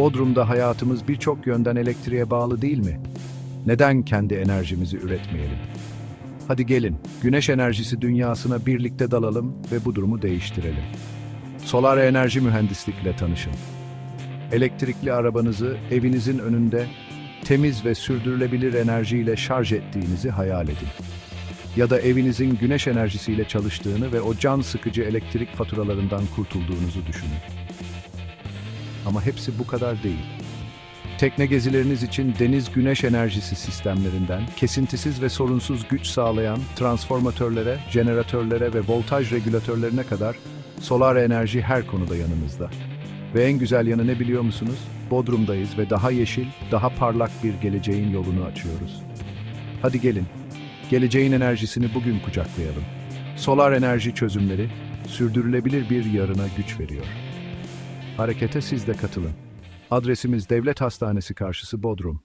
Bodrum'da hayatımız birçok yönden elektriğe bağlı değil mi? Neden kendi enerjimizi üretmeyelim? Hadi gelin, güneş enerjisi dünyasına birlikte dalalım ve bu durumu değiştirelim. Solar enerji mühendislikle tanışın. Elektrikli arabanızı evinizin önünde temiz ve sürdürülebilir enerjiyle şarj ettiğinizi hayal edin. Ya da evinizin güneş enerjisiyle çalıştığını ve o can sıkıcı elektrik faturalarından kurtulduğunuzu düşünün. Ama hepsi bu kadar değil. Tekne gezileriniz için deniz güneş enerjisi sistemlerinden kesintisiz ve sorunsuz güç sağlayan transformatörlere, jeneratörlere ve voltaj regülatörlerine kadar solar enerji her konuda yanımızda. Ve en güzel yanı ne biliyor musunuz? Bodrum'dayız ve daha yeşil, daha parlak bir geleceğin yolunu açıyoruz. Hadi gelin, geleceğin enerjisini bugün kucaklayalım. Solar enerji çözümleri, sürdürülebilir bir yarına güç veriyor. Harekete siz de katılın. Adresimiz Devlet Hastanesi karşısı Bodrum.